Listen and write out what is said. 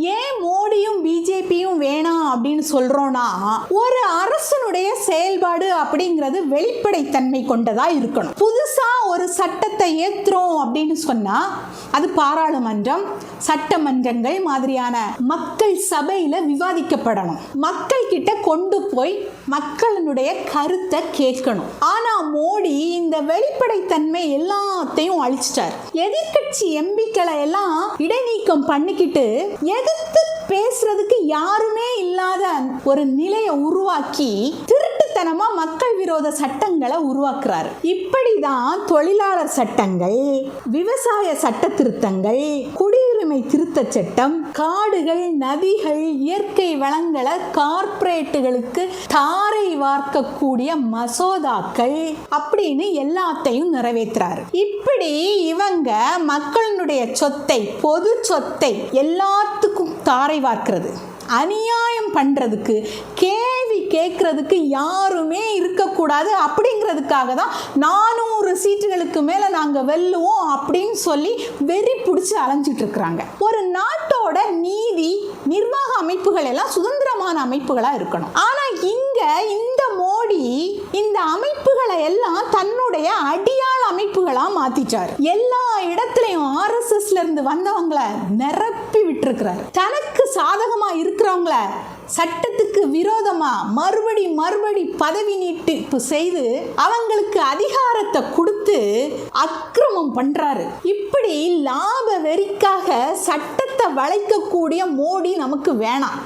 ஏன் மோடியும் பிஜேபியும் வேணாம்? அப்படின்னு சொல்றோம்னா ஒரு அரசனுடைய செயல்பாடு அப்படிங்கிறது வெளிப்படைத்தன்மை கொண்டதா இருக்கணும். புதுசா ஒரு சட்டத்தை ஏத்துறோம் அப்படின்னு சொன்னா அது பாராளுமன்றம் சட்டமன்றங்கள் மாதிரியான மக்கள் சபையில விவாதிக்கப்படணும். மக்கள் கிட்ட கொண்டு போய் மக்களினுடைய கருத்தை கேட்கணும். ஆனா மோடி இந்த வெளிப்படைத்தன்மை எல்லாத்தையும் அழிச்சிட்டார். எதிர்கட்சி எம்பிக்களை எல்லாம் இடைநீக்கம் பண்ணிக்கிட்டு எதிர்த்து பேசுறதுக்கு யாருமே இல்லாத ஒரு நிலையை உருவாக்கி திருட்டுத்தனமா மக்கள் விரோத சட்டங்களை உருவாக்குறாரு. இப்படிதான் தொழிலாளர் சட்டங்கள் விவசாய சட்ட திருத்தங்கள் குடியுரிமை திருத்த சட்டம் காடுகள் நதிகள் இயற்கை வளங்களை கார்ப்பரேட்டுகளுக்கு தாரை வார்க்கக்கூடிய மசோதாக்கள் அப்படின்னு எல்லாத்தையும் நிறைவேற்றுறாரு. இப்படி இவங்க மக்களினுடைய சொத்தை பொது சொத்தை எல்லாத்துக்கும் தாரை வார்க்கிறது. அநியாயம் பண்ணுறதுக்கு கேள்வி கேட்குறதுக்கு யாருமே இருக்கக்கூடாது அப்படிங்கிறதுக்காக தான் நானூறு சீட்டுகளுக்கு மேலே நாங்கள் வெல்லுவோம் அப்படின்னு சொல்லி வெறி பிடிச்சி அலைஞ்சிட்டு இருக்கிறாங்க. ஒரு நாட்டோட நீதி நிர்வாக அமைப்புகள் எல்லாம் சுதந்திரமான அமைப்புகளாக இருக்கணும். ஆனால் இங்கே இந்த மோடி இந்த அமைப்புகளை எல்லாம் தன்னுடைய அடியா அமைப்புகளாக மாத்திட்டாரு. எல்லா இடத்துலையும் ஆர்எஸ்எஸ்ல இருந்து வந்தவங்களை நிரப்பி விட்டுருக்கிறார். தனக்கு சாதகமாக இருக்கிறவங்கள சட்டத்துக்கு விரோதமா மறுபடி மறுபடி பதவி நீட்டிப்பு செய்து அவங்களுக்கு அதிகாரத்தை கொடுத்து அக்கிரமம் பண்றாரு. இப்படி லாப வெறிக்காக சட்டத்தை வளைக்கக்கூடிய மோடி நமக்கு வேணாம்.